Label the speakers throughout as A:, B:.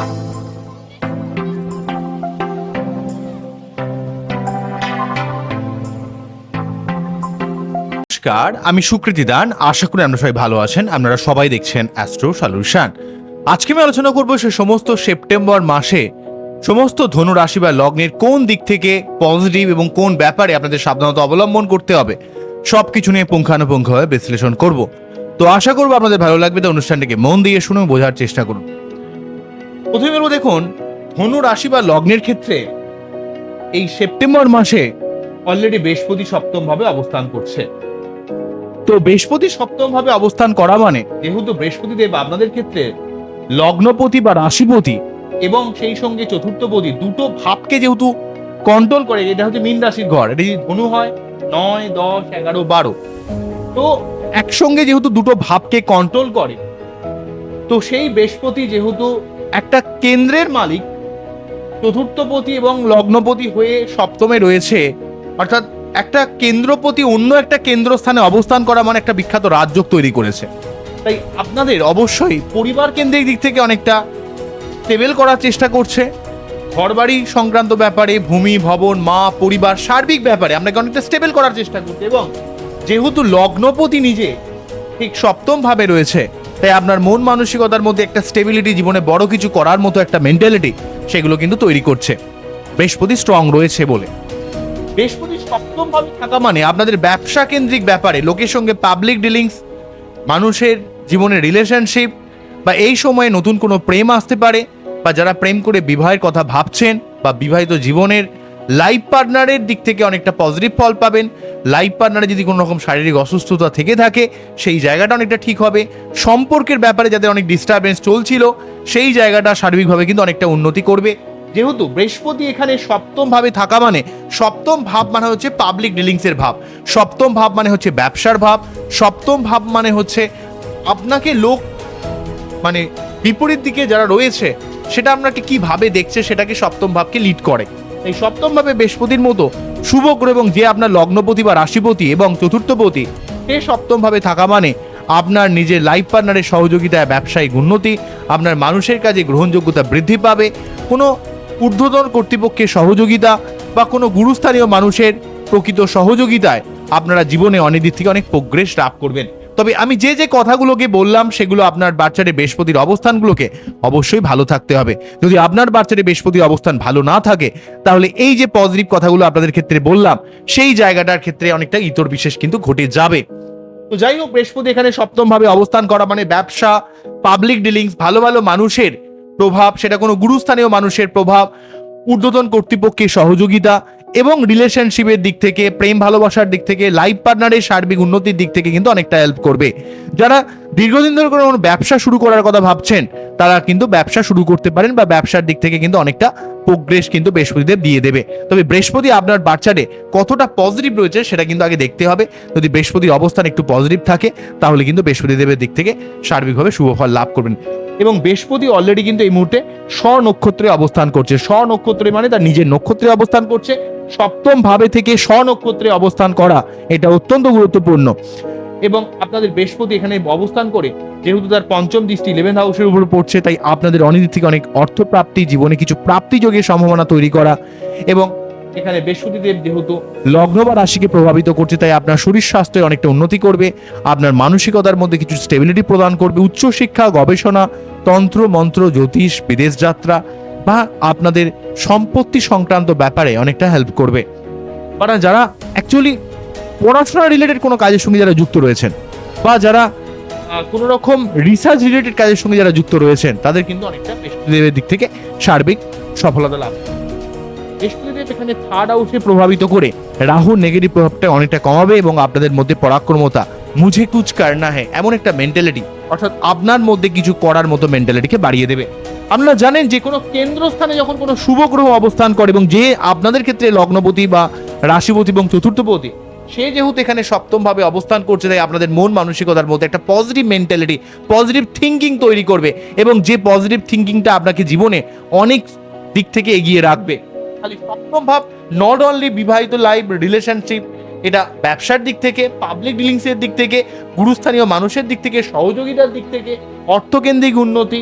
A: নমস্কার, আমি সুকৃতি দান। আশা করি আপনারা সবাই ভালো আছেন। আপনারা সবাই দেখছেন অ্যাস্ট্রো সলিউশন আজকে আমি আলোচনা করব সে সমস্ত সেপ্টেম্বর মাসে সমস্ত ধনু রাশি বা লগ্নের কোন দিক থেকে পজিটিভ এবং কোন ব্যাপারে আপনাদের সাবধানতা অবলম্বন করতে হবে সব কিছু নিয়ে পুঙ্খানুপুঙ্খভাবে বিশ্লেষণ করব। তো আশা করব আপনাদের ভালো লাগবে। তো অনুষ্ঠানটিকে মন দিয়ে শুনে বোঝার চেষ্টা করুন। প্রথমে বলব দেখুন, ধনু রাশি বা লগ্নের ক্ষেত্রে এই সেপ্টেম্বর মাসে অলরেডি বৃহস্পতি সপ্তম ভাবে অবস্থান করছে। তো বৃহস্পতি সপ্তম ভাবে অবস্থান করা মানে যেহেতু বৃহস্পতি দেব আপনাদের ক্ষেত্রে লগ্নপতি বা রাশিপতি এবং সেই সঙ্গে চতুর্থপতি দুটো ভাবকে যেহেতু কন্ট্রোল করে, এটা হচ্ছে মীন রাশির ঘর, এটা যদি ধনু হয়, নয়, দশ, এগারো, বারো, তো একসঙ্গে যেহেতু দুটো ভাবকে কন্ট্রোল করে, তো সেই বৃহস্পতি যেহেতু একটা কেন্দ্রের মালিক চতুর্থপতি এবং লগ্নপতি হয়ে সপ্তমে রয়েছে। অর্থাৎ একটা কেন্দ্রপতি অন্য একটা কেন্দ্রস্থানে অবস্থান করা মানে একটা বিখ্যাত রাজযোগ তৈরি করেছে। তাই আপনাদের অবশ্যই পরিবার কেন্দ্রিক দিক থেকে অনেকটা স্টেবেল করার চেষ্টা করছে। ঘরবাড়ি সংক্রান্ত ব্যাপারে, ভূমি, ভবন, মা, পরিবার, সার্বিক ব্যাপারে আপনাকে অনেকটা স্টেবেল করার চেষ্টা করছে এবং যেহেতু লগ্নপতি নিজে ঠিক সপ্তমভাবে রয়েছে তাই আপনার মন মানসিকতার মধ্যে একটা স্টেবিলিটি জীবনে বড় কিছু করার মতো একটা মেন্টালিটি সেগুলো কিন্তু তৈরি করছে। বৃহস্পতি স্ট্রং রয়েছে বলে। বৃহস্পতি সপ্তম ভাবে থাকা মানে আপনাদের ব্যবসা কেন্দ্রিক ব্যাপারে, লোকের সঙ্গে পাবলিক ডিলিংস মানুষের জীবনে রিলেশনশিপ বা এই সময়ে নতুন কোনো প্রেম আসতে পারে বা যারা প্রেম করে বিবাহের কথা ভাবছেন বা বিবাহিত জীবনের লাইফ পার্টনারের দিক থেকে অনেকটা পজিটিভ ফল পাবেন। লাইফ পার্টনারে যদি কোনো রকম শারীরিক অসুস্থতা থেকে থাকে, সেই জায়গাটা অনেকটা ঠিক হবে। সম্পর্কের ব্যাপারে যাদের অনেক ডিস্টারবেন্স চলছিল, সেই জায়গাটা সার্বিকভাবে কিন্তু অনেকটা উন্নতি করবে। যেহেতু বৃহস্পতি এখানে সপ্তম ভাবে থাকা মানে সপ্তম ভাব মানে হচ্ছে পাবলিক ডিলিংসের ভাব। সপ্তম ভাব মানে হচ্ছে ব্যবসার ভাব। সপ্তম ভাব মানে হচ্ছে আপনাকে লোক মানে বিপরীত দিকে যারা রয়েছে, সেটা আপনাকে কীভাবে দেখছে সেটাকে সপ্তম ভাবকে লিড করে। এই সপ্তম ভাবে বৃহস্পতির মতো শুভ গ্রহ এবং যে আপনার লগ্নপতি বা রাশিপতি এবং চতুর্থপতি, সে সপ্তম ভাবে থাকা মানে আপনার নিজের লাইফ পার্টনারের সহযোগিতায় ব্যবসায়িক উন্নতি, আপনার মানুষের কাজে গ্রহণযোগ্যতা বৃদ্ধি পাবে, কোনো ঊর্ধ্বতন কর্তৃপক্ষের সহযোগিতা বা কোনো গুরুস্থানীয় মানুষের প্রকৃত সহযোগিতায় আপনারা জীবনে অনেক দিক থেকে অনেক প্রোগ্রেস লাভ করবেন। তবে আমি যে যে কথাগুলোকে বললাম, সেগুলো আপনার বাচ্চারে বৃহস্পতির অবস্থানগুলোকে অবশ্যই ভালো থাকতে হবে। যদি আপনার বাচ্চারে বৃহস্পতির অবস্থান ভালো না থাকে, তাহলে এই যে পজিটিভ কথাগুলো আপনাদের ক্ষেত্রে বললাম, সেই জায়গাটার ক্ষেত্রে অনেকটা ইতর বিশেষ কিন্তু ঘটে যাবে। তো যাই হোক, বৃহস্পতি এখানে সপ্তম ভাবে অবস্থান করা মানে ব্যবসা পাবলিক ডিলিংস ভালো ভালো মানুষের প্রভাব, সেটা কোনো গুরুস্থানীয় মানুষের প্রভাব, ঊর্ধ্বতন কর্তৃপক্ষের সহযোগিতা এবং রিলেশনশিপের দিক থেকে, প্রেম ভালোবাসার দিক থেকে লাইফ পার্টনারের সার্বিক উন্নতির দিক থেকে কিন্তু অনেকটা হেল্প করবে। যারা দীর্ঘদিন ধরে কোনো ব্যবসা শুরু করার কথা ভাবছেন, তারা কিন্তু ব্যবসা শুরু করতে পারেন বা ব্যবসার দিক থেকে কিন্তু অনেকটা প্রোগ্রেস কিন্তু বৃহস্পতিদেব দিয়ে দেবে। তবে বৃহস্পতি আপনার বাচ্চারে কতটা পজিটিভ রয়েছে সেটা কিন্তু আগে দেখতে হবে। যদি বৃহস্পতির অবস্থান একটু পজিটিভ থাকে, তাহলে কিন্তু বৃহস্পতিদেবের দিক থেকে সার্বিকভাবে শুভ ফল লাভ করবেন। এবং বৃহস্পতি অলরেডি কিন্তু এই মুহূর্তে স্ব নক্ষত্রে অবস্থান করছে। স্ব নক্ষত্রে মানে তার নিজের নক্ষত্রে অবস্থান করছে। সপ্তম ভাবে থেকে স্ব নক্ষত্রে অবস্থান করা, এটা অত্যন্ত গুরুত্বপূর্ণ। এবং আপনাদের বৃহস্পতি এখানে অবস্থান করে, যেহেতু তার পঞ্চম দৃষ্টি ইলেভেন হাউসের উপর পড়ছে, তাই আপনাদের অনেক থেকে অনেক অর্থপ্রাপ্তি, জীবনে কিছু প্রাপ্তি যোগের সম্ভাবনা তৈরি করা। এবং এখানে বৃহস্পতিদেব যেহেতু লগ্ন বা রাশিকে প্রভাবিত করছে, তাই আপনার শরীর স্বাস্থ্যে অনেকটা উন্নতি করবে, আপনার মানসিকতার মধ্যে কিছু স্টেবিলিটি প্রদান করবে, উচ্চশিক্ষা, গবেষণা, তন্ত্র, মন্ত্র, জ্যোতিষ, বিদেশ যাত্রা বা আপনাদের সম্পত্তি সংক্রান্ত ব্যাপারে অনেকটা হেল্প করবে মানে যারা অ্যাকচুয়ালি পড়াশোনা রিলেটেড কোনো কাজের সঙ্গে যারা যুক্ত রয়েছেন, বা যারা কোনো রকম রিসার্চ রিলেটেড কাজের সঙ্গে যারা যুক্ত রয়েছেন, তাদের কিন্তু অনেকটা বৃহস্পতিদেবের দিক থেকে সার্বিক সফলতা লাভ। বৃহস্পতিদেব এখানে থার্ড হাউসে প্রভাবিত করে রাহুর নেগেটিভ প্রভাবটা অনেকটা কমাবে এবং আপনাদের মধ্যে পরাক্রমতা মুঝে কুচ কারনা হ্যাঁ এমন একটা মেন্টালিটি অর্থাৎ আপনার মধ্যে কিছু করার মতো মেন্টালিটিকে বাড়িয়ে দেবে আপনারা জানেন যে কোনো কেন্দ্রস্থানে যখন কোনো শুভ গ্রহ অবস্থান করে এবং যে আপনাদের ক্ষেত্রে লগ্নপতি বা রাশিপতি এবং চতুর্থপতি, সে যেহেতু এখানে সপ্তমভাবে অবস্থান করছে, তাই আপনাদের মন মানসিকতার মধ্যে একটা পজিটিভ মেন্টালিটি পজিটিভ থিঙ্কিং তৈরি করবে এবং যে পজিটিভ থিঙ্কিংটা আপনাকে জীবনে অনেক দিক থেকে এগিয়ে রাখবে। খালি সপ্তম ভাব নট অনলি বিবাহিত লাইফ রিলেশনশিপ এটা ব্যবসার দিক থেকে পাবলিক ডিলিংসের দিক থেকে, গুরুস্থানীয় মানুষের দিক থেকে, সহযোগিতার দিক থেকে, অর্থকেন্দ্রিক উন্নতি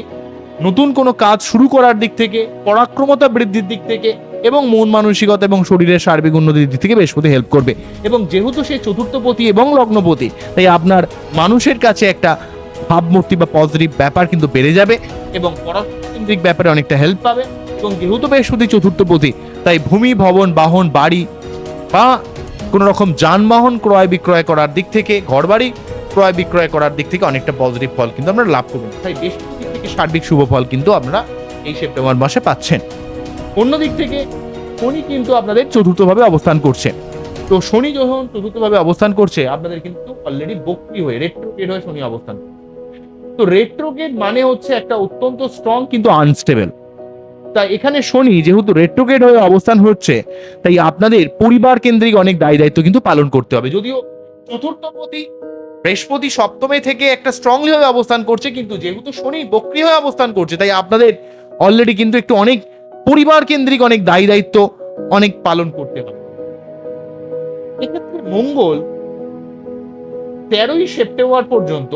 A: নতুন কোনো কাজ শুরু করার দিক থেকে, পরাক্রমতা বৃদ্ধির দিক থেকে, এবং মন মানসিকতা এবং শরীরের সার্বিক উন্নতির দিক থেকে বৃহস্পতি হেল্প করবে। এবং যেহেতু সে চতুর্থপতি এবং লগ্নপতি, তাই আপনার মানুষের কাছে একটা ভাবমূর্তি বা পজিটিভ ব্যাপার কিন্তু বেড়ে যাবে এবং পরাকেন্দ্রিক ব্যাপারে অনেকটা হেল্প পাবে। এবং যেহেতু বৃহস্পতি চতুর্থপতি, তাই ভূমি, ভবন, বাহন, বাড়ি বা কোনো রকম যানবাহন ক্রয় বিক্রয় করার দিক থেকে, ঘরবাড়ি ক্রয় বিক্রয় করার দিক থেকে অনেকটা পজিটিভ ফল কিন্তু আমরা লাভ করবেন তাই বেশ থেকে সার্বিক শুভ ফল কিন্তু আপনারা এই সেপ্টেম্বর মাসে পাচ্ছেন। অন্যদিক থেকে শনি কিন্তু আপনাদের চতুর্থভাবে অবস্থান করছে। তো শনি যখন চতুর্থভাবে অবস্থান করছে, আপনাদের কিন্তু অলরেডি বক্রি হয়ে রেট্রোগেট হয়ে শনি অবস্থান। তো রেট্রোগেট মানে হচ্ছে একটা অত্যন্ত স্ট্রং কিন্তু আনস্টেবল তাই এখানে শনি যেহেতু রেট্রোগেট হয়ে অবস্থান হচ্ছে, তাই আপনাদের পরিবার কেন্দ্রিক অনেক দায় দায়িত্ব কিন্তু পালন করতে হবে। যদিও চতুর্থপতি বৃহস্পতি সপ্তমে থেকে একটা স্ট্রংলি ভাবে অবস্থান করছে, কিন্তু যেহেতু শনি বক্রি হয়ে অবস্থান করছে, তাই আপনাদের অলরেডি কিন্তু একটু অনেক পরিবার কেন্দ্রিক অনেক দায়ী দায়িত্ব অনেক পালন করতে হবে। এক্ষেত্রে মঙ্গল তেরোই সেপ্টেম্বর পর্যন্ত,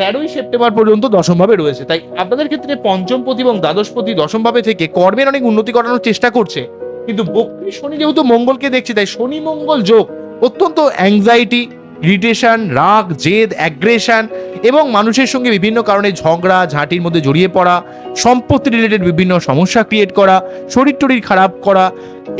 A: তেরোই সেপ্টেম্বর পর্যন্ত দশমভাবে রয়েছে। তাই আপনাদের ক্ষেত্রে পঞ্চমপতি এবং দ্বাদশপতি দশমভাবে থেকে কর্মের অনেক উন্নতি করানোর চেষ্টা করছে, কিন্তু বক্রী শনি যেহেতু মঙ্গলকে দেখছে, তাই শনি মঙ্গল যোগ অত্যন্ত অ্যাংজাইটি ইরিটেশন, রাগ, জেদ অ্যাগ্রেশন এবং মানুষের সঙ্গে বিভিন্ন কারণে ঝগড়া, ঝাঁটির মধ্যে জড়িয়ে পড়া, সম্পত্তি রিলেটেড বিভিন্ন সমস্যা ক্রিয়েট করা, শরীর টরির খারাপ করা,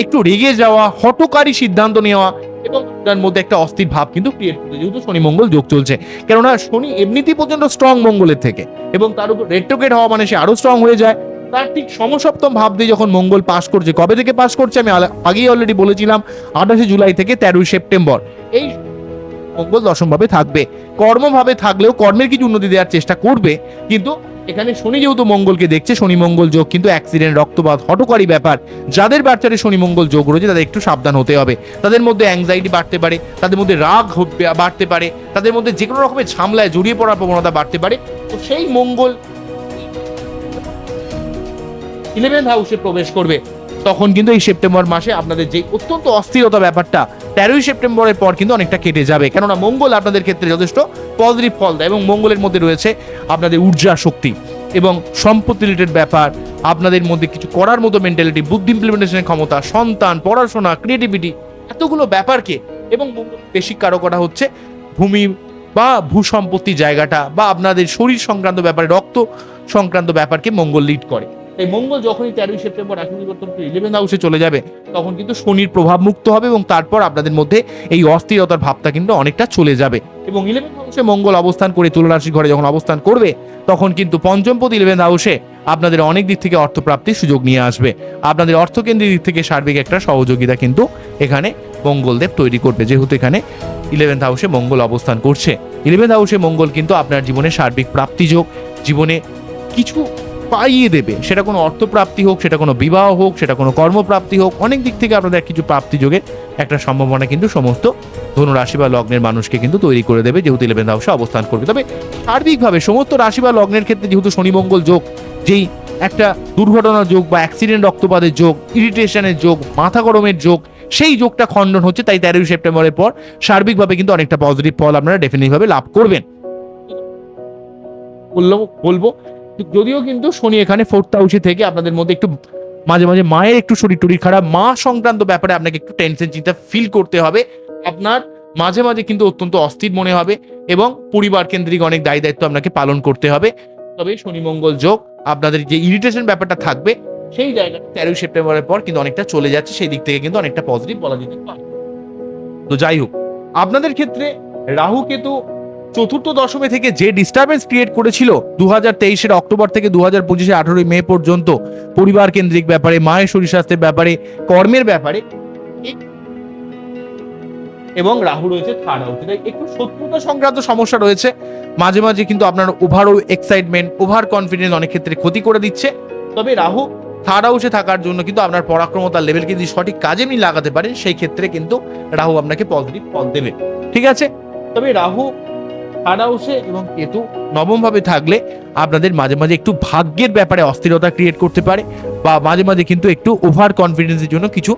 A: একটু রেগে যাওয়া হটকারী সিদ্ধান্ত নেওয়া এবং তার মধ্যে একটা অস্থির ভাব কিন্তু ক্রিয়েট করতে যেহেতু শনি মঙ্গল যোগ চলছে। কেননা শনি এমনিতেই পর্যন্ত স্ট্রং মঙ্গলের থেকে এবং তার উপর রেট্রোগেট হওয়া মানে সে আরও স্ট্রং হয়ে যায়। তার ঠিক সমসপ্তম ভাব দিয়ে যখন মঙ্গল পাস করছে, কবে থেকে পাস করছে আমি আগেই অলরেডি বলেছিলাম, আঠাশে জুলাই থেকে তেরোই সেপ্টেম্বর। এই মঙ্গল দশমভাবে থাকবে। কর্মভাবে থাকলেও কর্মের কিছু উন্নতি দেওয়ার চেষ্টা করবে। কিন্তু এখানে শনি যেহেতু মঙ্গলকে দেখছে, শনি মঙ্গল যোগ কিন্তু অ্যাক্সিডেন্ট রক্তপাত হটকারী ব্যাপার। যাদের বাচ্চারে শনি মঙ্গল যোগ রয়েছে, তাদের একটু সাবধান হতে হবে। তাদের মধ্যে অ্যাংজাইটি বাড়তে পারে, তাদের মধ্যে রাগ বাড়তে পারে, তাদের মধ্যে যে কোনো রকমের ঝামলায় জড়িয়ে পড়ার প্রবণতা বাড়তে পারে। তো সেই মঙ্গল ইলেভেন্থ হাউসে প্রবেশ করবে। তখন কিন্তু এই সেপ্টেম্বর মাসে আপনাদের যে অত্যন্ত অস্থিরতা ব্যাপারটা তেরোই সেপ্টেম্বরের পর কিন্তু অনেকটা কেটে যাবে। কেননা মঙ্গল আপনাদের ক্ষেত্রে যথেষ্ট পজিটিভ ফল দেয় এবং মঙ্গলের মধ্যে রয়েছে আপনাদের ঊর্জা শক্তি এবং সম্পত্তি রিলেটেড ব্যাপার, আপনাদের মধ্যে কিছু করার মতো মেন্টালিটি বুদ্ধি ইমপ্লিমেন্টেশনের ক্ষমতা, সন্তান, পড়াশোনা ক্রিয়েটিভিটি এতগুলো ব্যাপারকে এবং বেশি কারও করা হচ্ছে ভূমি বা ভূ সম্পত্তি জায়গাটা বা আপনাদের শরীর সংক্রান্ত ব্যাপারে, রক্ত সংক্রান্ত ব্যাপারকে মঙ্গল লিড করে। তাই মঙ্গল যখনই তেরোই সেপ্টেম্বর রাশি পরিবর্তন করে ইলেভেন হাউসে চলে যাবে, তখন কিন্তু শনির প্রভাব মুক্ত হবে এবং তারপর আপনাদের মধ্যে এই অস্থিরতার ভাবটা কিন্তু অনেকটা চলে যাবে। এবং ইলেভেন হাউসে মঙ্গল অবস্থান করে তুলা রাশির ঘরে যখন অবস্থান করবে, তখন কিন্তু পঞ্চমপদ ইলেভেন হাউসে আপনাদের অনেক দিক থেকে অর্থপ্রাপ্তির সুযোগ নিয়ে আসবে। আপনাদের অর্থকেন্দ্রের দিক থেকে সার্বিক একটা সহযোগিতা কিন্তু এখানে মঙ্গলদেব তৈরি করবে, যেহেতু এখানে ইলেভেন্থ হাউসে মঙ্গল অবস্থান করছে। ইলেভেন্থ হাউসে মঙ্গল কিন্তু আপনার জীবনে সার্বিক প্রাপ্তিযোগ জীবনে কিছু পাইয়ে দেবে। সেটা কোনো অর্থপ্রাপ্তি হোক, সেটা কোনো বিবাহ হোক, সেটা কোনো কর্মপ্রাপ্তি হোক, অনেক দিক থেকে আপনাদের কিছু প্রাপ্তি যোগের একটা সম্ভাবনা কিন্তু সমস্ত ধনু রাশি বা লগ্নের মানুষকে কিন্তু তৈরি করে দেবে, যেহেতু ইলেভেন্থ হাউসে অবস্থান করবে। তবে সার্বিকভাবে সমস্ত রাশি বা লগ্নের ক্ষেত্রে যেহেতু শনি মঙ্গল যোগ, যেই একটা দুর্ঘটনার যোগ বা অ্যাক্সিডেন্ট রক্তপাতের যোগ ইরিটেশনের যোগ, মাথা গরমের যোগ, সেই যোগটা খণ্ডন হচ্ছে, তাই তেরোই সেপ্টেম্বরের পর সার্বিকভাবে কিন্তু অনেকটা পজিটিভ ফল আপনারা ডেফিনেটভাবে লাভ করবেন। বলল বলব যদিও কিন্তু শনি এখানে ফোর্থ হাউসে থেকে আপনাদের মধ্যে একটু মাঝে মাঝে মায়ের একটু শরীর টরীর খারাপ, মা সংক্রান্ত ব্যাপারে আপনাকে একটু টেনশন চিন্তা ফিল করতে হবে। আপনার মাঝে মাঝে কিন্তু অত্যন্ত অস্থির মনে হবে এবং পরিবার কেন্দ্রিক অনেক দায়ী দায়িত্ব আপনাকে পালন করতে হবে। তবে শনি মঙ্গল যোগ, আপনাদের যে ইরিটেশন ব্যাপারটা থাকবে, সেই জায়গাটা তেরোই সেপ্টেম্বরের পর কিন্তু অনেকটা চলে যাচ্ছে, সেই দিক থেকে কিন্তু অনেকটা পজিটিভ বলা যেতে পারে। তো যাই হোক, আপনাদের ক্ষেত্রে রাহু কেতু চতুর্থ দশমে থেকে যে ডিস্টারবেন্স ক্রিয়েট করেছিল দু হাজার তেইশের অক্টোবর থেকে দু হাজার পঁচিশে আঠারোই মে পর্যন্ত, পরিবার কেন্দ্রিক ব্যাপারে, মায়ের শরীর স্বাস্থ্যের ব্যাপারে, কর্মের ব্যাপারে, এবং রাহু রয়েছে থার্ড হাউসে একটু শত্রুতা সংক্রান্ত সমস্যা রয়েছে। মাঝে মাঝে কিন্তু আপনার ওভারঅল এক্সাইটমেন্ট ওভার কনফিডেন্স অনেক ক্ষেত্রে ক্ষতি করে দিচ্ছে। তবে রাহু থার্ড হাউসে থাকার জন্য কিন্তু আপনার পরাক্রমতার লেভেলকে যদি সঠিক কাজে আপনি লাগাতে পারেন, সেই ক্ষেত্রে কিন্তু রাহু আপনাকে পজিটিভ ফল দেবে। ঠিক আছে? তবে রাহু হাউসে এবং কেতু নবম ভাবে থাকলে আপনাদের মাঝে মাঝে একটু ভাগ্যের ব্যাপারে অস্থিরতা ক্রিয়েট করতে পারে বা মাঝে মাঝে কিন্তু একটু ওভার কনফিডেন্সের জন্য কিছু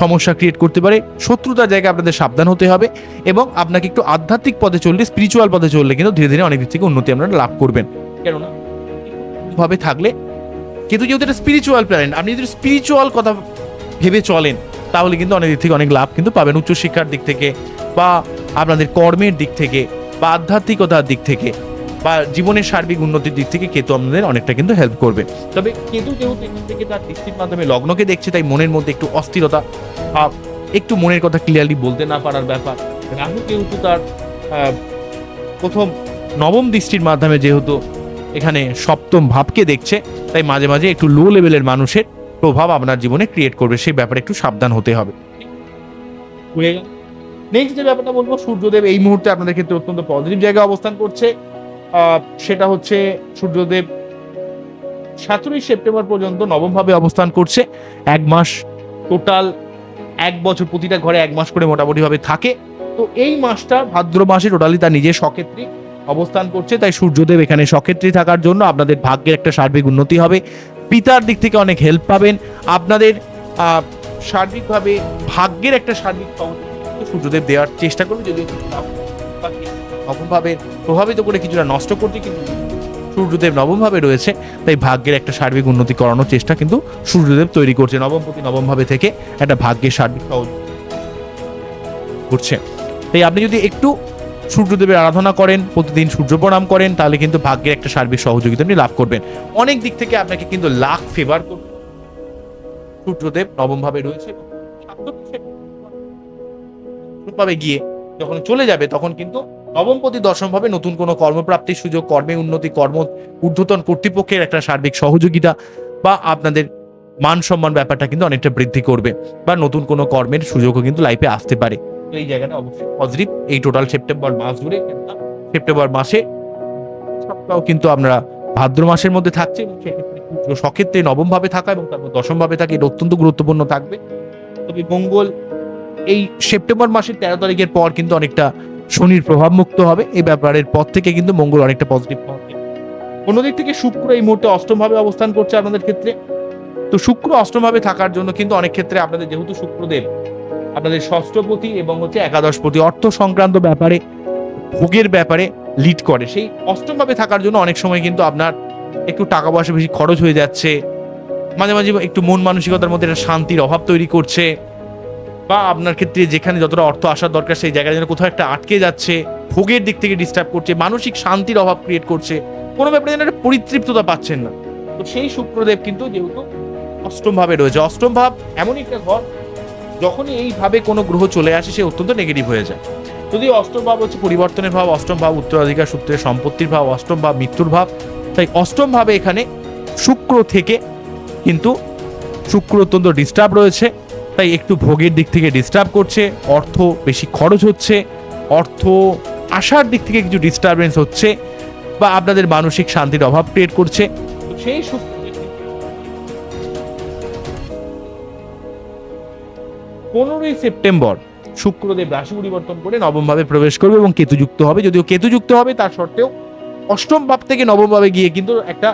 A: সমস্যা ক্রিয়েট করতে পারে। শত্রুতার জায়গায় আপনাদের সাবধান হতে হবে এবং আপনাকে একটু আধ্যাত্মিক পথে চললে স্পিরিচুয়াল পথে চললে কিন্তু ধীরে ধীরে অনেক দিক থেকে উন্নতি আপনারা লাভ করবেন। কেননা ভাবে থাকলে কিন্তু যেহেতু এটা স্পিরিচুয়াল প্ল্যানেট আপনি যদি স্পিরিচুয়াল কথা ভেবে চলেন, তাহলে কিন্তু অনেক দিক থেকে অনেক লাভ কিন্তু পাবেন উচ্চশিক্ষার দিক থেকে বা আপনাদের কর্মের দিক থেকে। বা আধ্যাত্মিকতার দিক থেকে বা জীবনের সার্বিক উন্নতির দিক থেকে কেতু আপনাদের অনেকটা কিন্তু হেল্প করবে। তবে কেতু যেহেতু থেকে তার দৃষ্টির মাধ্যমে লগ্নকে দেখছে, তাই মনের মধ্যে একটু অস্থিরতা একটু মনের কথা ক্লিয়ারলি বলতে না পারার ব্যাপার। রাহু যেহেতু তার প্রথম নবম দৃষ্টির মাধ্যমে যেহেতু এখানে সপ্তম ভাবকে দেখছে, তাই মাঝে মাঝে একটু লো লেভেলের মানুষের প্রভাব আপনার জীবনে ক্রিয়েট করবে, সেই ব্যাপারে একটু সাবধান হতে হবে। নেক্সট যে ব্যাপারটা বলব, সূর্যদেব এই মুহূর্তে আপনাদের ক্ষেত্রে অত্যন্ত পজিটিভ জায়গায় অবস্থান করছে। সেটা হচ্ছে সূর্যদেব সতেরোই সেপ্টেম্বর পর্যন্ত নবম ভাবে অবস্থান করছে। এক মাস টোটাল এক বছর, প্রতিটা ঘরে এক মাস করে মোটামুটি ভাবে থাকে। তো এই মাসটা ভাদ্র মাসে টোটালি তার নিজের সক্ষেত্রী অবস্থান করছে। তাই সূর্যদেব এখানে সক্ষেত্রী থাকার জন্য আপনাদের ভাগ্যের একটা সার্বিক উন্নতি হবে। পিতার দিক থেকে অনেক হেল্প পাবেন। আপনাদের সার্বিকভাবে ভাগ্যের একটা সার্বিক সূর্যদেব দেওয়ার চেষ্টা করবে যদিও নবমভাবে প্রভাবিত করে কিছুটা নষ্ট করতে কিন্তু সূর্যদেব নবমভাবে রয়েছে, তাই ভাগ্যের একটা সার্বিক উন্নতি করানোর চেষ্টা কিন্তু সূর্যদেব তৈরি করছে নবমপতি নবমভাবে থেকে একটা ভাগ্যের সার্বিক করছে। তাই আপনি যদি একটু সূর্যদেবের আরাধনা করেন, প্রতিদিন সূর্য প্রণাম করেন, তাহলে কিন্তু ভাগ্যের একটা সার্বিক সহযোগিতা আপনি লাভ করবেন। অনেক দিক থেকে আপনাকে কিন্তু লাখ ফেভার করবে। সূর্যদেব নবমভাবে রয়েছে ভাবে গিয়ে। যখন চলে যাবে, তখন কিন্তু নবমপতি দশম ভাবে নতুন কোনো কর্মপ্রাপ্তির সুযোগ, কর্মে উন্নতি, কর্ম ঊর্ধ্বতন কর্তৃপক্ষের একটা সার্বিক সহযোগিতা বা আপনাদের মান সম্মান ব্যাপারটা কিন্তু অনেকটা বৃদ্ধি করবে বা নতুন কোনো কর্মের সুযোগও কিন্তু লাইফে আসতে পারে। এই জায়গাটা অবশ্যই পজিটিভ এই টোটাল সেপ্টেম্বর মাস জুড়ে সেপ্টেম্বর মাসে সপ্তাহ কিন্তু আমরা ভাদ্র মাসের মধ্যে থাকছে এবং সেক্ষেত্রে সক্ষেত্রে নবম ভাবে থাকা এবং তারপর দশম ভাবে থাকা, এটা অত্যন্ত গুরুত্বপূর্ণ থাকবে। তবে মঙ্গল এই সেপ্টেম্বর মাসের তেরো তারিখের পর কিন্তু অনেকটা শনির প্রভাব মুক্ত হবে। এই ব্যাপারের পর থেকে কিন্তু মঙ্গল অনেকটা পজিটিভ হবে। অন্যদিক থেকে শুক্র এই মুহূর্তে অষ্টম ভাবে অবস্থান করছে আপনাদের ক্ষেত্রে। তো শুক্র অষ্টম ভাবে থাকার জন্য কিন্তু অনেক ক্ষেত্রে আপনাদের যেহেতু শুক্রদেব, আপনাদের ষষ্ঠপতি এবং হচ্ছে একাদশপতি অর্থ সংক্রান্ত ব্যাপারে, ভোগের ব্যাপারে লিড করে। সেই অষ্টম ভাবে থাকার জন্য অনেক সময় কিন্তু আপনার একটু টাকা পয়সা বেশি খরচ হয়ে যাচ্ছে। মাঝে মাঝে একটু মন মানসিকতার মধ্যে একটা শান্তির অভাব তৈরি করছে। বা আপনার ক্ষেত্রে যেখানে যতটা অর্থ আসার দরকার, সেই জায়গায় যেন কোথাও একটা আটকে যাচ্ছে, ভোগের দিক থেকে ডিস্টার্ব করছে, মানসিক শান্তির অভাব ক্রিয়েট করছে, কোনো ব্যাপারে যেন একটা পরিতৃপ্ততা পাচ্ছেন না। তো সেই শুক্রদেব কিন্তু যেহেতু অষ্টম ভাবে রয়েছে, অষ্টম ভাব এমনই একটা ঘর, যখনই এইভাবে কোনো গ্রহ চলে আসে, সে অত্যন্ত নেগেটিভ হয়ে যায়। যদি অষ্টম ভাব হচ্ছে পরিবর্তনের ভাব, অষ্টম ভাব উত্তরাধিকার সূত্রে সম্পত্তির ভাব, অষ্টম ভাব মৃত্যুর ভাব, তাই অষ্টম ভাবে এখানে শুক্র থেকে কিন্তু শুক্র অত্যন্ত ডিস্টার্ব রয়েছে। তাই একটু ভোগের দিক থেকে ডিস্টার্ব করছে, অর্থ বেশি খরচ হচ্ছে, অর্থ আসার দিক থেকে কিছু ডিস্টারবেন্স হচ্ছে বা আপনাদের মানসিক শান্তির অভাব ক্রিয়েট করছে। সেই পনেরোই সেপ্টেম্বর শুক্রদেব রাশি পরিবর্তন করে নবম ভাবে প্রবেশ করবে এবং কেতুযুক্ত হবে। যদিও কেতুযুক্ত হবে, তার সত্ত্বেও অষ্টম ভাব থেকে নবম ভাবে গিয়ে কিন্তু একটা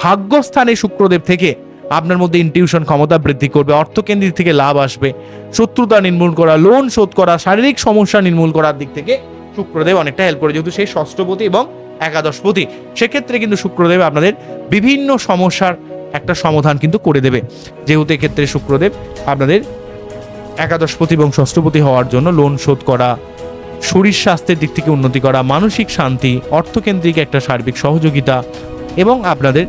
A: ভাগ্যস্থানে শুক্রদেব থেকে আপনার মধ্যে ইনটিউশন ক্ষমতা বৃদ্ধি করবে, অর্থকেন্দ্রিক থেকে লাভ আসবে, শত্রুতা নির্মূল করা লোন শোধ করা, শারীরিক সমস্যা নির্মূল করার দিক থেকে শুক্রদেব অনেকটা হেল্প করে, যেহেতু সেই ষষ্ঠপতি এবং একাদশপতি, সেক্ষেত্রে কিন্তু শুক্রদেব আপনাদের বিভিন্ন সমস্যার একটা সমাধান কিন্তু করে দেবে। যেহেতু এক্ষেত্রে শুক্রদেব আপনাদের একাদশপতি এবং ষষ্ঠপতি হওয়ার জন্য লোন শোধ করা, শরীর স্বাস্থ্যের দিক থেকে উন্নতি করা, মানসিক শান্তি, অর্থকেন্দ্রিক একটা সার্বিক সহযোগিতা এবং আপনাদের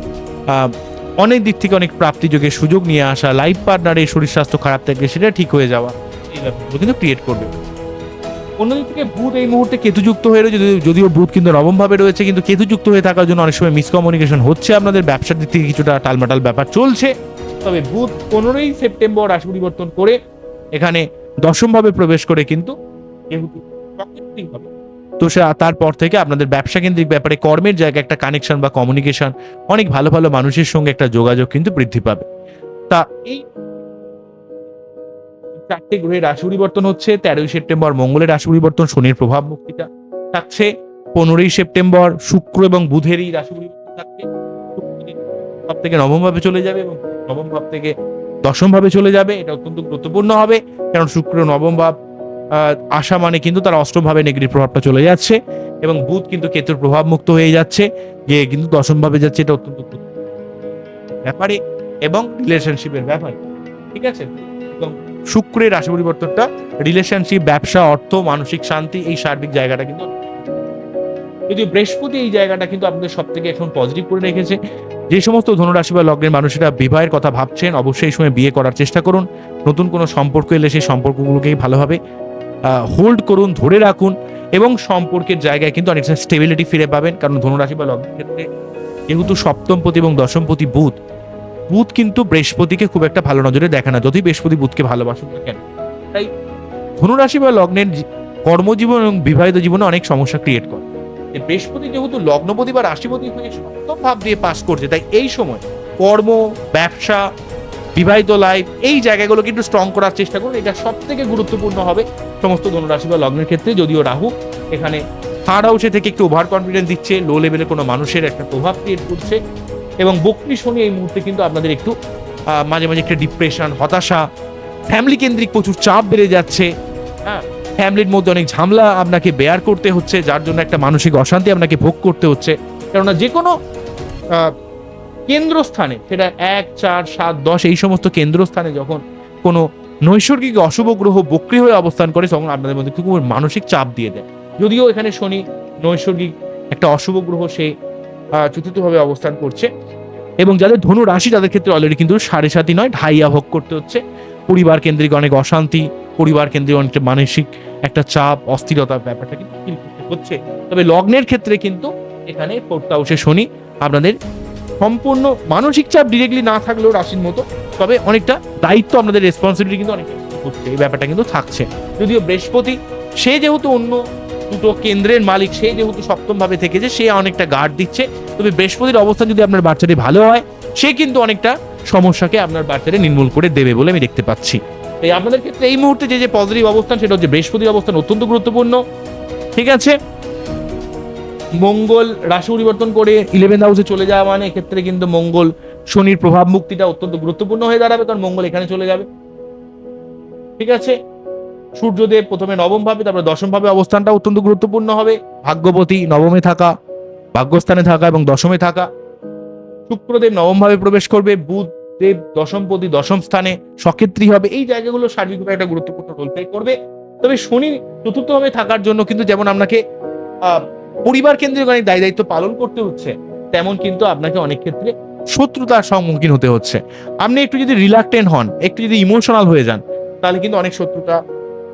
A: অনেক দিক থেকে অনেক প্রাপ্তিযোগের সুযোগ নিয়ে আসা লাইফ পার্টনারের শরীর স্বাস্থ্য খারাপ থাকলে সেটা ঠিক হয়ে যাওয়া। এই কিন্তু ক্রিয়েট করবে। অন্যদিক থেকে বুধ এই মুহূর্তে কেতুযুক্ত হয়ে রয়েছে যদিও- বুধ কিন্তু নবম ভাবে রয়েছে কিন্তু কেতুযুক্ত হয়ে থাকার জন্য অনেক সময় মিসকমিউনিকেশন হচ্ছে আপনাদের ব্যবসার দিক থেকে কিছুটা টালমাটাল ব্যাপার চলছে। তবে বুধ পনেরোই সেপ্টেম্বর রাশি পরিবর্তন করে এখানে দশমভাবে প্রবেশ করে কিন্তু ভাবে, তো সে তারপর থেকে আপনাদের ব্যবসা কেন্দ্রিক ব্যাপারে কর্মের জায়গায় একটা কানেকশন বা কমিউনিকেশন অনেক ভালো ভালো মানুষের সঙ্গে একটা যোগাযোগ কিন্তু বৃদ্ধি পাবে। তা এই চারটে গ্রহের রাশি পরিবর্তন হচ্ছে, তেরোই সেপ্টেম্বর মঙ্গলের রাশি পরিবর্তন, শনির প্রভাব মুক্তিটা থাকছে, পনেরোই সেপ্টেম্বর শুক্র এবং বুধেরই রাশি পরিবর্তন থাকছে। ভাব থেকে নবম ভাবে চলে যাবে এবং নবম ভাব থেকে দশম ভাবে চলে যাবে, এটা অত্যন্ত গুরুত্বপূর্ণ হবে, কারণ শুক্র নবম ভাব আসা মানে কিন্তু তার অষ্টম ভাবে নেগেটিভ প্রভাবটা চলে যাচ্ছে এবং বুধ কিন্তু কেতুর প্রভাব মুক্ত হয়ে যাচ্ছে গিয়ে কিন্তু দশম ভাবে যাচ্ছে, এটা অত্যন্ত ব্যাপারে এবং রিলেশনশিপের ব্যাপারে, ঠিক আছে? এবং শুক্রের রাশি পরিবর্তনটা, রিলেশনশিপ, ব্যবসা, অর্থ, মানসিক শান্তি, এই সার্বিক জায়গাটা কিন্তু যদিও বৃহস্পতি এই জায়গাটা কিন্তু আপনাদের সব থেকে এখন পজিটিভ করে রেখেছে, যে সমস্ত ধনুরাশি বা লগ্নের মানুষেরা বিবাহের কথা ভাবছেন, অবশ্যই এই সময় বিয়ে করার চেষ্টা করুন, নতুন কোনো সম্পর্ক এলে সেই সম্পর্কগুলোকেই ভালোভাবে হোল্ড করুন, ধরে রাখুন এবং সম্পর্কের জায়গায় কিন্তু অনেকটা স্টেবিলিটি ফিরে পাবেন। কারণ ধনুরাশি বা লগ্নের ক্ষেত্রে যেহেতু সপ্তমপতি এবং দশমপতি বুধ বুধ কিন্তু বৃহস্পতিকে খুব একটা ভালো নজরে দেখে না। যতই বৃহস্পতি বুধকে ভালোবাসুক না কেন? তাই ধনুরাশি বা লগ্নের কর্মজীবন এবং বিবাহিত জীবনে অনেক সমস্যা ক্রিয়েট করে। বৃহস্পতি যেহেতু লগ্নপতি বা রাশিপতি হয়ে সপ্তম ভাব দিয়ে পাস করছে, তাই এই সময় কর্ম, ব্যবসা, বিবাহিত লাইফ এই জায়গাগুলো কিন্তু স্ট্রং করার চেষ্টা করুন। এটা সব থেকে গুরুত্বপূর্ণ হবে। সমস্ত ধনুরাশি বা লগ্নের ক্ষেত্রে যদিও রাহু এখানে থার্ড হাউসে থেকে একটু ওভার কনফিডেন্স দিচ্ছে লো লেভেলে কোনো মানুষের একটা প্রভাব ক্রিয়েট করছে এবং বক্রি শনি এই মুহূর্তে কিন্তু আপনাদের একটু মাঝে মাঝে একটা ডিপ্রেশন হতাশা ফ্যামিলি কেন্দ্রিক প্রচুর চাপ বেড়ে যাচ্ছে। হ্যাঁ ফ্যামিলির মধ্যে অনেক ঝামেলা আপনাকে বেয়ার করতে হচ্ছে, যার জন্য একটা মানসিক অশান্তি আপনাকে ভোগ করতে হচ্ছে। কেননা যে কোনো কেন্দ্রস্থানে, সেটা এক, চার, সাত, দশ, এই সমস্ত কেন্দ্রস্থানে যখন কোনো নৈসর্গিক অশুভ গ্রহ বক্রি হয়ে অবস্থান করে, তখন আপনাদের মধ্যে খুব মানসিক চাপ দিয়ে দেয়। যদিও এখানে শনি নৈসর্গিক একটা অশুভ গ্রহ, সে চতুর্থভাবে অবস্থান করছে। এবং যাদের ধনু রাশি, তাদের ক্ষেত্রে অলরেডি কিন্তু সাড়ে সাতই নয়, ঢাইয়া ভোগ করতে হচ্ছে। পরিবার কেন্দ্রিক অনেক অশান্তি, পরিবার কেন্দ্রিক অনেকটা মানসিক একটা চাপ অস্থিরতার ব্যাপারটা কিন্তু হচ্ছে। তবে লগ্নের ক্ষেত্রে কিন্তু এখানে ফোর্থ হাউসে শনি, আপনাদের সম্পূর্ণ মানসিক চাপ ডিরেক্টলি না থাকলেও রাশির মতো, তবে অনেকটা দায়িত্ব আপনাদের রেসপন্সিবিলিটি কিন্তু অনেকটা হচ্ছে এই ব্যাপারটা কিন্তু থাকছে। যদিও বৃহস্পতি, সে যেহেতু অন্য দুটো কেন্দ্রের মালিক, সে যেহেতু সপ্তমভাবে থেকেছে, সে অনেকটা গার্ড দিচ্ছে। তবে বৃহস্পতির অবস্থান যদি আপনার বাচ্চাটি ভালো হয়, সে কিন্তু অনেকটা সমস্যাকে আপনার বাচ্চারে নির্মূল করে দেবে বলে আমি দেখতে পাচ্ছি। তাই আপনাদের ক্ষেত্রে এই মুহূর্তে যে যে পজিটিভ অবস্থান, সেটা হচ্ছে বৃহস্পতির অবস্থান অত্যন্ত গুরুত্বপূর্ণ। ঠিক আছে? মঙ্গল রাশি পরিবর্তন করে ইলেভেন হাউসে চলে যাওয়া মানে এক্ষেত্রে কিন্তু মঙ্গল শনির প্রভাব মুক্তিটা অত্যন্ত গুরুত্বপূর্ণ হয়ে দাঁড়াবে, কারণ মঙ্গল এখানে চলে যাবে। ঠিক আছে? সূর্যদেব প্রথমে নবম ভাবে, তারপরে দশম ভাবে অবস্থানটা অত্যন্ত গুরুত্বপূর্ণ হবে। ভাগ্যবতী নবমে থাকা, ভাগ্যস্থানে থাকা এবং দশমে থাকা। শুক্রদেব নবম ভাবে প্রবেশ করবে বুধ দেব দশমপতি দশম স্থানে সক্ষেত্রী হবে। এই জায়গাগুলো সার্বিকভাবে একটা গুরুত্বপূর্ণ রোল প্লে করবে। তবে শনি চতুর্থভাবে থাকার জন্য কিন্তু যেমন আপনাকে পরিবার কেন্দ্রিক অনেক দায় দায়িত্ব পালন করতে হচ্ছে, তেমন কিন্তু আপনাকে অনেক ক্ষেত্রে শত্রুতার সম্মুখীন হতে হচ্ছে। আপনি একটু যদি রিলাক্টেন্ট হন, একটু যদি ইমোশনাল হয়ে যান, তাহলে কিন্তু অনেক শত্রুতা,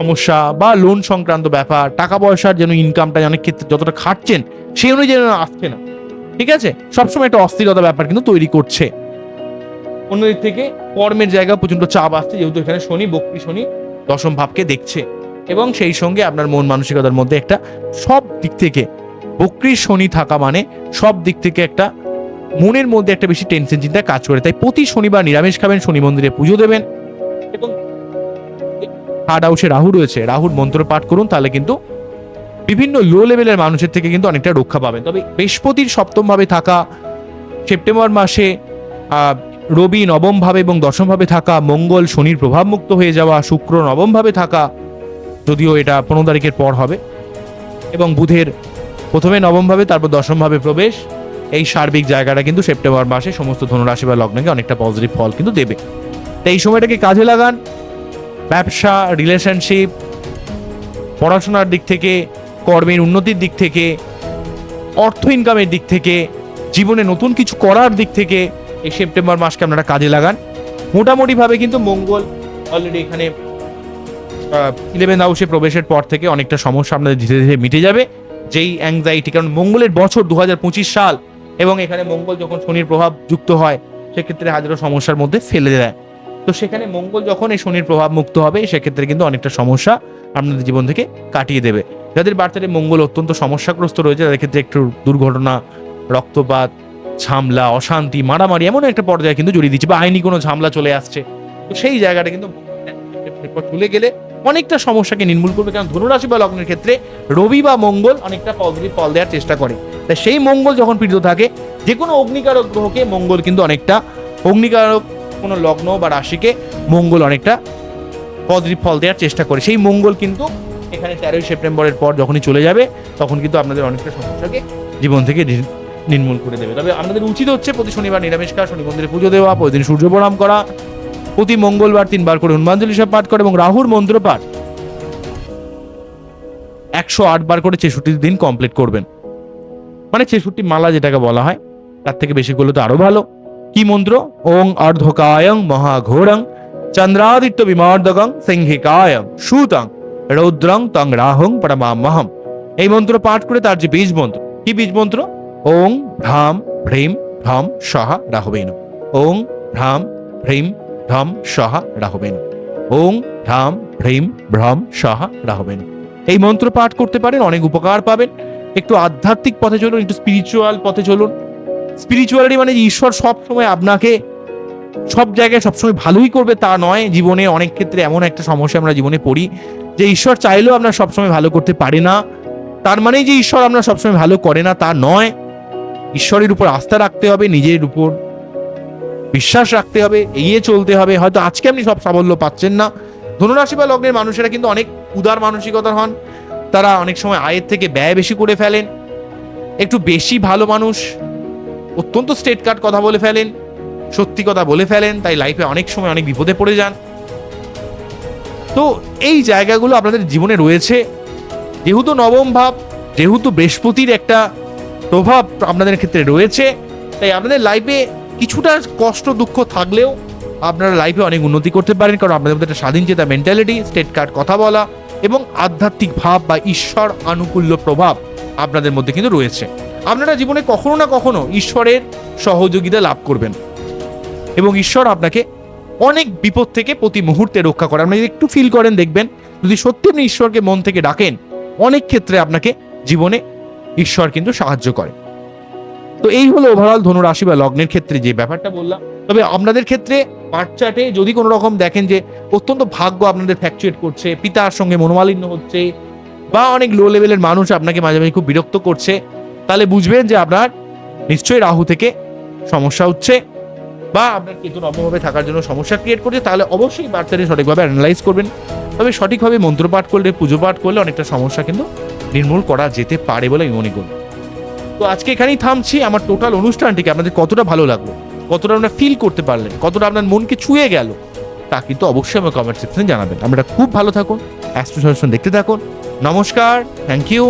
A: সমস্যা বা লোন সংক্রান্ত ব্যাপার, টাকা পয়সার যেন ইনকামটা অনেক ক্ষেত্রে যতটা খাটছেন, সেই অনুযায়ী যেন আসছে না। ঠিক আছে? সবসময় একটা অস্থিরতা ব্যাপার কিন্তু তৈরি করছে। অন্যদিক থেকে কর্মের জায়গা প্রচণ্ড চাপ আসছে, যেহেতু এখানে শনি, বক্রি শনি দশম ভাবকে দেখছে। এবং সেই সঙ্গে আপনার মন মানসিকতার মধ্যে একটা সব দিক থেকে বক্রি শনি থাকা মানে সব দিক থেকে একটা মনের মধ্যে একটা বেশি টেনশন চিন্তা কাজ করে। তাই প্রতি শনিবার নিরামিষ খাবেন, শনি মন্দিরে পুজো দেবেন। এবং থার্ড হাউসে রাহু রয়েছে, রাহুর মন্ত্র পাঠ করুন, তাহলে কিন্তু বিভিন্ন লো লেভেলের মানুষের থেকে কিন্তু অনেকটা রক্ষা পাবেন। তবে বৃহস্পতির সপ্তম ভাবে থাকা, সেপ্টেম্বর মাসে রবি নবম ভাবে এবং দশম ভাবে থাকা, মঙ্গল শনির প্রভাব মুক্ত হয়ে যাওয়া, শুক্র নবম ভাবে থাকা, যদিও এটা পনেরো তারিখের পর হবে। এবং বুধের প্রথমে নবমভাবে, তারপর দশমভাবে প্রবেশ। এই সার্বিক জায়গাটা কিন্তু সেপ্টেম্বর মাসে সমস্ত ধনুরাশি বা লগ্নকে অনেকটা পজিটিভ ফল কিন্তু দেবে। তাই এই সময়টাকে কাজে লাগান। ব্যবসা রিলেশনশিপ পড়াশোনার দিক থেকে, কর্মের উন্নতির দিক থেকে, অর্থ ইনকামের দিক থেকে, জীবনে নতুন কিছু করার দিক থেকে এই সেপ্টেম্বর মাসকে আপনারা কাজে লাগান। মোটামুটিভাবে কিন্তু মঙ্গল অলরেডি এখানে ইলেভেন হাউসে প্রবেশের পর থেকে অনেকটা সমস্যা আপনাদের ধীরে ধীরে মিটে যাবে। যেই অ্যাংজাইটি কারণ মঙ্গলের বছর দু হাজার পঁচিশ সাল এবং এখানে মঙ্গল যখন শনির প্রভাব যুক্ত হয়, সেক্ষেত্রে হাজারো সমস্যার মধ্যে ফেলে দেয়। তো সেখানে মঙ্গল যখন এই শনির প্রভাব মুক্ত হবে, সেক্ষেত্রে কিন্তু অনেকটা সমস্যা আপনাদের জীবন থেকে কাটিয়ে দেবে। যাদের বার্তারে মঙ্গল অত্যন্ত সমস্যাগ্রস্ত রয়েছে, তাদের ক্ষেত্রে একটু দুর্ঘটনা, রক্তপাত, ঝামলা, অশান্তি, মারামারি এমন একটা পর্যায়ে কিন্তু জড়িয়ে দিচ্ছে বা আইনি কোনো ঝামলা চলে আসছে। তো সেই জায়গাটা কিন্তু চলে গেলে অনেকটা সমস্যাকে নির্মূল করবে, কারণ ধনুরাশি বা লগ্নের ক্ষেত্রে রবি বা মঙ্গল অনেকটা পজিটিভ ফল দেওয়ার চেষ্টা করে। তাই সেই মঙ্গল যখন পীড়িত থাকে যে কোনো অগ্নিকারক গ্রহকে মঙ্গল কিন্তু অনেকটা, অগ্নিকারক কোনো লগ্ন বা রাশিকে মঙ্গল অনেকটা পজিটিভ ফল দেওয়ার চেষ্টা করে। সেই মঙ্গল কিন্তু এখানে তেরোই সেপ্টেম্বরের পর যখনই চলে যাবে, তখন কিন্তু আপনাদের অনেকটা সমস্যাকে জীবন থেকে নির্মূল করে দেবে। তবে আমাদের উচিত হচ্ছে প্রতি শনিবার নিরামিষ খাওয়া, শনি মন্দিরে পুজো দেওয়া, প্রতিদিন সূর্য প্রণাম করা প্রতি মঙ্গলবার তিনবার করে হনুমাঞ্জলি সব পাঠ করে এবং রাহুর মন্ত্র পাঠ। একশো আট বার করে ছেষট্টি দিন কমপ্লিট করবেন। মানে ছেষট্টি মালা যেটাকে বলা হয়, তার থেকে বেশি করলে তো আরও ভালো। কি মন্ত্র? ওং অর্ধকায়ং মহাঘোরং চন্দ্রাদিত্য বিমার্দগং সিংহিকায়ং সুতং রৌদ্রং তং রাহং পরমামহম। এই মন্ত্র পাঠ করে তার যে বীজ মন্ত্র, কি বীজ মন্ত্র? ওং ভ্রাম ভ্রীম ভ্রম সহ রাহবেন। ওং ভ্রাম ভ্রীম ভ্রম সহ রাহবেন। ওং ভ্রাম ভ্রীম ভ্রম সহ রাহবেন। এই মন্ত্র পাঠ করতে পারেন, অনেক উপকার পাবেন। একটু আধ্যাত্মিক পথে চলুন, একটু স্পিরিচুয়াল পথে চলুন। স্পিরিচুয়ালিটি মানে ঈশ্বর সব সময় আপনাকে সব জায়গায় সবসময় ভালোই করবে তা নয়। জীবনে অনেক ক্ষেত্রে এমন একটা সমস্যা আমরা জীবনে পড়ি, যে ঈশ্বর চাইলেও আপনার সবসময় ভালো করতে পারে না। তার মানেই যে ঈশ্বর আপনার সবসময় ভালো করে না তা নয়। ঈশ্বরের উপর আস্থা রাখতে হবে, নিজের উপর বিশ্বাস রাখতে হবে, এগিয়ে চলতে হবে। হয়তো আজকে আপনি সব সাফল্য পাচ্ছেন না। ধনুরাশি বা লগ্নের মানুষেরা কিন্তু অনেক উদার মানসিকতার হন। তারা অনেক সময় আয়ের থেকে ব্যয় বেশি করে ফেলেন। একটু বেশি ভালো মানুষ, অত্যন্ত স্টেট কার্ড কথা বলে ফেলেন, সত্যি কথা বলে ফেলেন, তাই লাইফে অনেক সময় অনেক বিপদে পড়ে যান। তো এই জায়গাগুলো আপনাদের জীবনে রয়েছে। যেহেতু নবম ভাব, যেহেতু বৃহস্পতির একটা প্রভাব আপনাদের ক্ষেত্রে রয়েছে, তাই আপনাদের লাইফে কিছুটা কষ্ট, দুঃখ থাকলেও আপনারা লাইফে অনেক উন্নতি করতে পারেন। কারণ আপনাদের মধ্যে একটা স্বাধীন চেতা মেন্টালিটি স্টেট কার্ড কথা বলা এবং আধ্যাত্মিক ভাব বা ঈশ্বর আনুকূল্য প্রভাব আপনাদের মধ্যে কিন্তু রয়েছে। আপনারা জীবনে কখনো না কখনো ঈশ্বরের সহযোগিতা লাভ করবেন। এবং ঈশ্বর আপনাকে অনেক বিপদ থেকে প্রতি মুহূর্তে রক্ষা করে। আপনি একটু ফিল করেন, দেখবেন যদি সত্যি আপনি ঈশ্বরকে মন থেকে ডাকেন, অনেক ক্ষেত্রে আপনাকে জীবনে ঈশ্বর কিন্তু সাহায্য করে। তো এই হলো ওভারঅল ধনু রাশি বা লগ্নের ক্ষেত্রে যে ব্যাপারটা বললাম। তবে আপনাদের ক্ষেত্রে পার্ট চার্টে যদি কোনো রকম দেখেন যে অত্যন্ত ভাগ্য আপনাদের ফ্যাকচুয়েট করছে, পিতার সঙ্গে মনোমালিন্য হচ্ছে, বা অনেক লো লেভেলের মানুষ আপনাকে মাঝে মাঝে খুব বিরক্ত করছে, তাহলে বুঝবেন যে আপনার নিশ্চয়ই রাহু থেকে সমস্যা হচ্ছে, বা আপনার কেতু নবমভাবে থাকার জন্য সমস্যা ক্রিয়েট করছে, তাহলে অবশ্যই বার্তাটি সঠিকভাবে অ্যানালাইজ করবেন। তবে সঠিকভাবে মন্ত্রপাঠ করলে পুজো পাঠ করলে অনেকটা সমস্যা কিন্তু নির্মূল করা যেতে পারে বলে আমি মনে করি। তো আজকে এখানেই থামছি, আমার টোটাল অনুষ্ঠানটিকে আপনাদের কতটা ভালো লাগল, কতটা আপনার ফিল করতে পারলেন, কতটা আপনার মনকে ছুঁয়ে গেল, তা কিন্তু অবশ্যই আমার কমেন্ট সেকশনে জানাবেন। আমরা খুব ভালো থাকুন অ্যাস্ট্রো দেখতে থাকুন। নমস্কার থ্যাংক ইউ